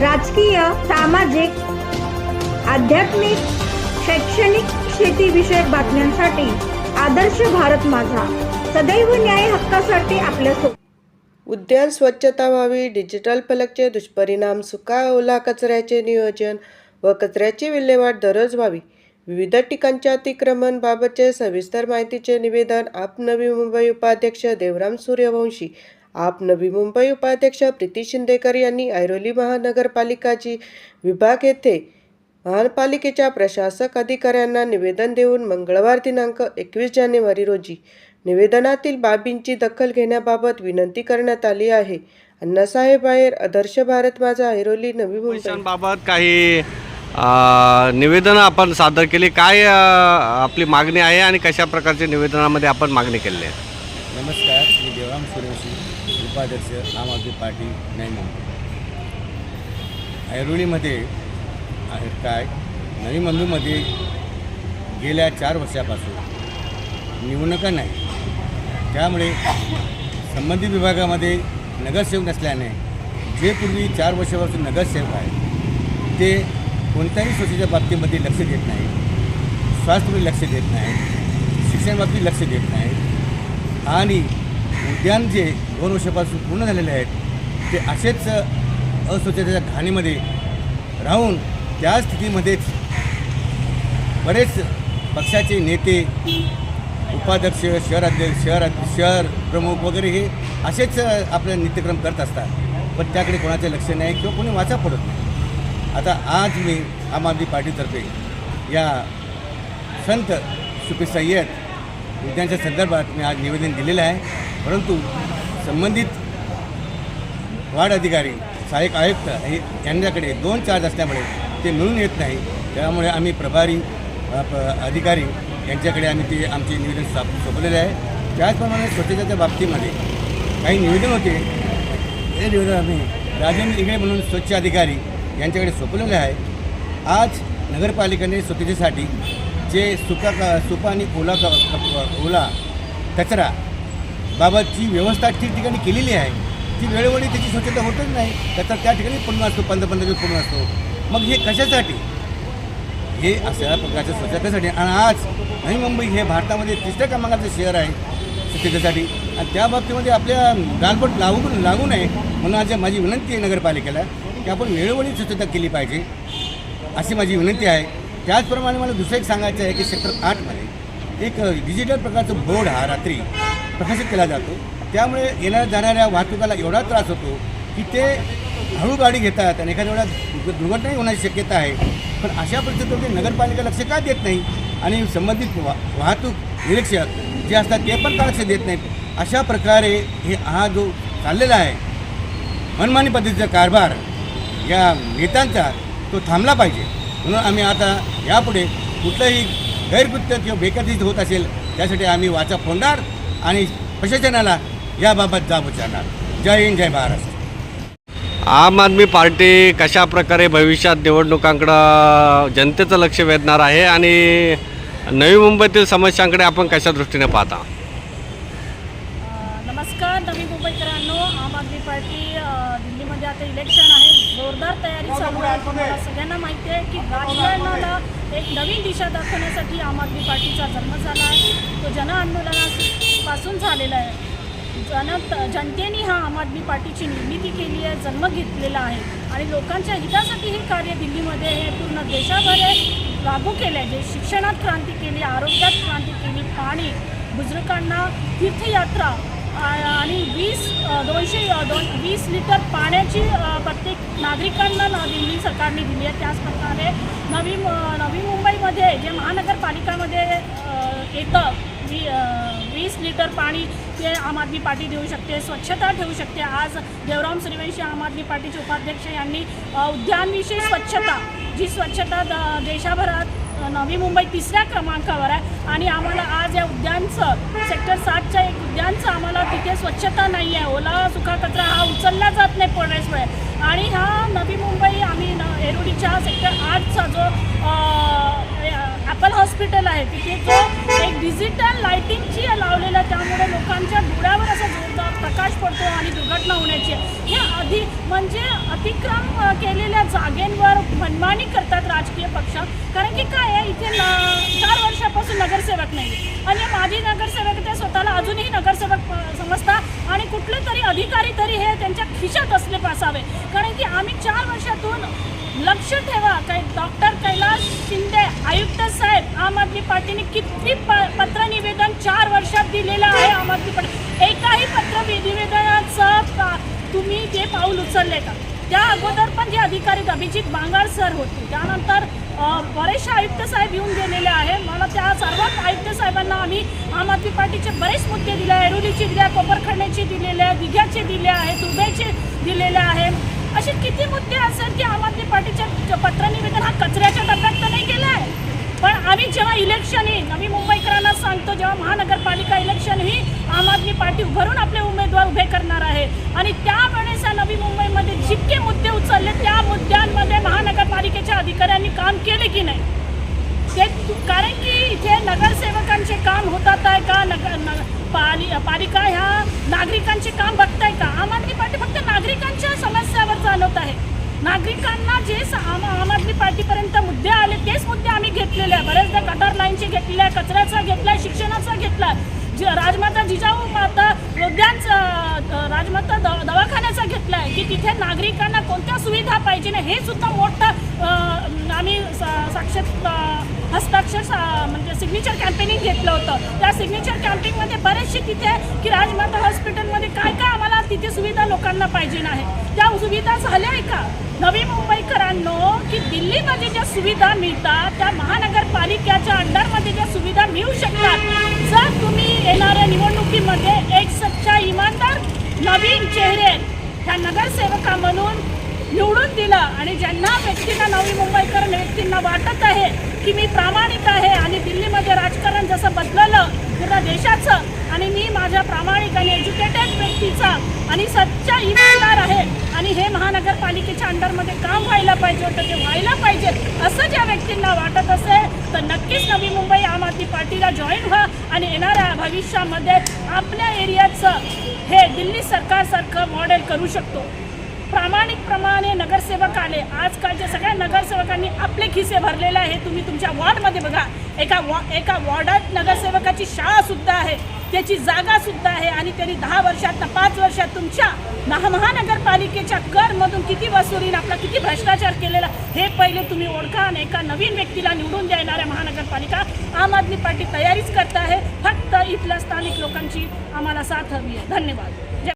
राजकीय सामाजिक आध्यात्मिक शैक्षणिक शेतीविषयक बातम्यांसाठी आदर्श भारत माझा. सदैव न्याय हक्कासाठी आपल्यासोबत उद्यान स्वच्छता व्हावी डिजिटल फलकचे दुष्परिणाम सुका ओला कचऱ्याचे नियोजन व कचऱ्याची विल्हेवाट दररोज व्हावी. विविध ठिकाणच्या अतिक्रमण बाबतचे सविस्तर माहितीचे निवेदन आप नवी मुंबई उपाध्यक्ष देवराम सूर्यवंशी आप नवी मुंबई उपाध्यक्ष प्रीती शिंदेकर यांनी ऐरोली महानगरपालिकाची विभाग येथे महापालिकेच्या प्रशासक अधिकाऱ्यांना निवेदन देऊन मंगळवार दिनांक एकवीस जानेवारी रोजी निवेदनातील बाबींची दखल घेण्याबाबत विनंती करण्यात आली आहे. अण्णासाहेब आहेर आदर्श भारत माझा ऐरोली नवी मुंबई. पैशांबाबत काही निवेदनं आपण सादर केली. काय आपली मागणी आहे आणि कशा प्रकारच्या निवेदनामध्ये आपण मागणी केली आहे? नमस्कार मी देवराम सूर्यवंशी उपाध्यक्ष आम आदमी पार्टी नाही म्हणतो. ऐरोलीमध्ये आहे काय? नवी मुंबईमध्ये गेल्या चार वर्षापासून निवडणुका नाही. त्यामुळे संबंधित विभागामध्ये नगरसेवक नसल्याने जे पूर्वी चार वर्षापासून नगरसेवक आहेत ते कोणत्याही स्वच्छतेच्या बाबतीमध्ये लक्ष देत नाही स्वास्थ्यमध्ये लक्ष देत नाही शिक्षणाबाबतीत लक्ष देत नाही आणि उद्यान जे दोन वर्षापासून पूर्ण झालेले आहेत. ते असेच अस्वच्छतेच्या घाणीमध्ये राहून त्या स्थितीमध्येच बरेच पक्षाचे नेते उपाध्यक्ष शहराध्यक्ष शहर शहर प्रमुख वगैरे हे असेच आपले नित्यक्रम करत असतात. पण त्याकडे कोणाचे लक्ष नाही किंवा कोणी वाचा पडत नाही. आता आज मी आम आदमी पार्टीतर्फे या संत सुपी सय्यद मुद्द्यांच्या संदर्भात मी आज निवेदन दिलेलं आहे. परंतु संबंधित वार्ड अधिकारी सहाय्यक आयुक्त हे यांच्याकडे दोन चार्ज असल्यामुळे ते मिळून येत नाही. त्यामुळे आम्ही प्रभारी प- अधिकारी यांच्याकडे आम्ही ते आमचे निवेदन साप सोपवलेले आहे. त्याचप्रमाणे स्वच्छतेच्या बाबतीमध्ये काही निवेदन होते. हे निवेदन आम्ही राजेंद्र इंगळे म्हणून स्वच्छ अधिकारी यांच्याकडे सोपवलेले आहे. आज नगरपालिकेने स्वच्छतेसाठी जे सुका क सुका आणि ओला ओला कचरा बाबतची व्यवस्था ठिकठिकाणी केलेली आहे ती वेळोवेळी त्याची स्वच्छता होतच नाही. त्याचा त्या ठिकाणी पूर्ण असतो पंधरा पंधरा दिवस पूर्ण असतो. मग हे कशासाठी? हे अशा प्रकारच्या स्वच्छतेसाठी. आणि आज नवी मुंबई हे भारतामध्ये तिसऱ्या क्रमांकाचं शहर आहे स्वच्छतेसाठी. आणि त्या बाबतीमध्ये आपल्या गालबोट लागू लागू नये म्हणून आज माझी विनंती आहे नगरपालिकेला की आपण वेळोवेळी स्वच्छता केली पाहिजे. अशी माझी विनंती आहे. त्याचप्रमाणे मला दुसरं एक सांगायचं आहे की सेक्टर आठमध्ये एक डिजिटल प्रकारचं बोर्ड हा रात्री प्रकाशित केला जातो. त्यामुळे येणाऱ्या जाणाऱ्या वाहतुकाला एवढा त्रास होतो की ते हळू गाडी घेतात आणि एखाद्या वेळा दुर्घटनाही होण्याची शक्यता आहे. पण अशा परिस्थितीमध्ये नगरपालिका लक्ष का देत नाही आणि संबंधित वा वाहतूक निरीक्षक जे असतात ते पण का लक्ष देत नाहीत? अशा प्रकारे हे हा जो चाललेला आहे मनमानी पद्धतीचा कारभार या नेत्यांचा तो थांबला पाहिजे. म्हणून आम्ही आता यापुढे कुठलंही गैरकृत्य किंवा बेकायदेशीर होत असेल त्यासाठी आम्ही वाचा फोडणार आणि प्रशासनाला याबाबत जाब विचारणार जय हिंद जय महाराष्ट्र आम आदमी पार्टी कशा प्रकारे भविष्यात निवडणुकांकडं जनतेचं लक्ष वेधणार आहे आणि नवी मुंबईतील समस्यांकडे आपण कशा दृष्टीने पाहता? नमस्कार नवी मुंबईकरांनो आम आदमी पार्टी दिल्लीमध्ये आता इलेक्शन आहे. जोरदार तयारी चालू आहे. तुम्हाला सगळ्यांना माहिती आहे की राजकारणाला एक नवीन दिशा दाखवण्यासाठी आम आदमी पार्टीचा जन्म झाला आहे. तो जन आंदोलनापासून झालेला आहे. जन जनतेने हा आम आदमी पार्टीची निर्मिती केली आहे जन्म घेतलेला आहे. आणि लोकांच्या हितासाठी हे कार्य दिल्लीमध्ये हे पूर्ण देशाभर हे लागू केलं आहे जे शिक्षणात क्रांती केली आरोग्यात क्रांती केली पाणी बुजुर्गांना तीर्थयात्रा आणि वीस दोनशे दोन वीस लिटर पाण्याची प्रत्येक नागरिकांना न- दिल्ली सरकारने दिली आहे. त्याचप्रकारे नवी नवी मुंबईमध्ये जे महानगरपालिकामध्ये येतं वी वीस लिटर पाणी ते आम आदमी पार्टी देऊ शकते स्वच्छता ठेवू शकते. आज देवराम सूर्यवंशी आम आदमी पार्टीचे उपाध्यक्ष यांनी उद्यानविषयी स्वच्छता जी स्वच्छता द देशाभरात नवी मुंबई तिसऱ्या क्रमांकावर आहे. आणि आम्हाला आज या उद्यानचं सेक्टर सातच्या एक उद्यानचं आम्हाला तिथे स्वच्छता नाही आहे. ओला सुका कचरा हा उचलला जात नाही बरेच वेळ आणि हा नवी मुंबई आम्ही न एरोडीच्या सेक्टर आठचा जो ॲपल हॉस्पिटल आहे तिथे जो एक डिजिटल लाइटिंगची लावलेला त्यामुळे लोकांच्या डोळ्यावर असा जोरदार प्रकाश पडतो आणि दुर्घटना होण्याची आहे. म्हणजे अतिक्रम केलेल्या जागेंवर मनमानी करतात राजकीय पक्ष. कारण की काय आहे इथे न- चार वर्षापासून नगरसेवक नाही. आणि माझी नगरसेवक ते स्वतःला अजूनही नगरसेवक समजता आणि कुठले तरी अधिकारी तरी हे त्यांच्या खिशात असले पासावे कारण की आम्ही चार वर्षातून लक्ष ठेवा काही डॉक्टर कैलास शिंदे आयुक्त साहेब आम आदमी पार्टीने किती प पत्र निवेदन चार वर्षात दिलेलं आहे आम आदमी पार्टी. एकाही पत्र निवेदनाचं तुम्ही जे पाऊल उचलले का? त्या अगोदर पण जे अधिकारी अभिजित बांगाळ सर होते त्यानंतर बरेचसे आयुक्त साहेब येऊन गेलेले आहे. मला त्या सर्वच आयुक्त साहेबांना आम्ही आम आदमी पार्टीचे बरेच मुद्दे दिले आहे. ऐरोलीचे दिले आहे दिलेले आहे दिघ्याचे दिले आहेत दुबईचे दिलेले आहे. असे किती मुद्दे असेल की आम आदमी पार्टीच्या पत्रनिवेदन हा कचऱ्याच्या डब्यात तर नाही गेला आहे. पण आम्ही जेव्हा इलेक्शन ही नवी मुंबईकरांना सांगतो जेव्हा महानगरपालिका इलेक्शन ही आम आदमी पार्टी उभारून आपले उमेदवार उभे करणार आहे. आणि त्या या नवी मुंबईमध्ये जितके मुद्दे उचलले त्या मुद्द्यांमध्ये महानगरपालिकेच्या अधिकाऱ्यांनी काम केले की नाही? ते कारण की इथे नगरसेवकांचे काम होतात आहे का? नगर न पाली पालिका ह्या नागरिकांचे काम बघताय का? आम आदमी पार्टी फक्त नागरिकांच्या समस्यावर चालवत आहे. नागरिकांना जे आम आम आदमी पार्टीपर्यंत मुद्दे आले तेच मुद्दे आम्ही घेतलेले आहे बऱ्याचदा गटार लाईनचे घेतलेले आहे कचऱ्याचा घेतला आहे शिक्षणाचा घेतला आहे राजमाता जिजाऊ माता उद्यानचा राजमाता म्हटलं आहे की तिथे नागरिकांना कोणत्या सुविधा पाहिजे ना हे सुद्धा मोठं आम्ही सा- साक्षात हस्ताक्षर सा- म्हणजे सिग्नेचर कॅम्पेनिंग घेतलं होतं. त्या सिग्नेचर कॅम्पेनिंगमध्ये बरेचसे तिथे की राजमाता हॉस्पिटलमध्ये काय काय आम्हाला तिथे सुविधा लोकांना पाहिजे आहे त्या सुविधा झाल्या आहे का? नवी मुंबईकरांनो की दिल्लीमध्ये ज्या सुविधा मिळतात त्या महानगरपालिकेच्या अंडरमध्ये ज्या सुविधा मिळू शकतात. जर तुम्ही येणाऱ्या निवडणुकीमध्ये एक सच्चा इमानदार नवीन चेहरे ह्या नगरसेवका म्हणून निवडून दिलं आणि ज्यांना व्यक्तींना नवी मुंबईकर व्यक्तींना वाटत आहे की मी प्रामाणिक आहे आणि दिल्लीमध्ये राजकारण जसं बदललं पूर्ण देशाचं आणि मी माझ्या प्रामाणिक आणि एज्युकेटेड व्यक्तीचा आणि सच्चा इमानदार महानगरपालिकेच्या अंडरमध्ये काम व्हायला पाहिजे होतं ते व्हायला पाहिजे असं ज्या व्यक्तींना वाटत असेल तर नक्कीच नवी मुंबई आम आदमी पार्टीला जॉईन व्हा आणि येणाऱ्या भविष्यामध्ये आपल्या एरियाचं हे दिल्ली सरकारसारखं मॉडेल करू शकतो. प्रामाणिकप्रमाणे नगरसेवक आले आजकालच्या सगळ्या नगरसेवकांनी आपले खिसे भरलेले आहे तुम्ही तुमच्या वॉर्डमध्ये बघा एका वॉ एका वॉर्डात नगरसेवकाची शाळासुद्धा आहे. त्याची जागा सुद्धा आहे आणि त्यांनी दहा वर्षात पाच वर्षात तुमच्या महा महानगरपालिकेच्या करमधून किती वसुलीन आपला किती भ्रष्टाचार केलेला हे पहिले तुम्ही ओळखा आणि एका नवीन व्यक्तीला निवडून द्या महानगरपालिका आम आदमी पार्टी तयारीच करत आहे. फक्त इथल्या स्थानिक लोकांची आम्हाला साथ हवी आहे. धन्यवाद.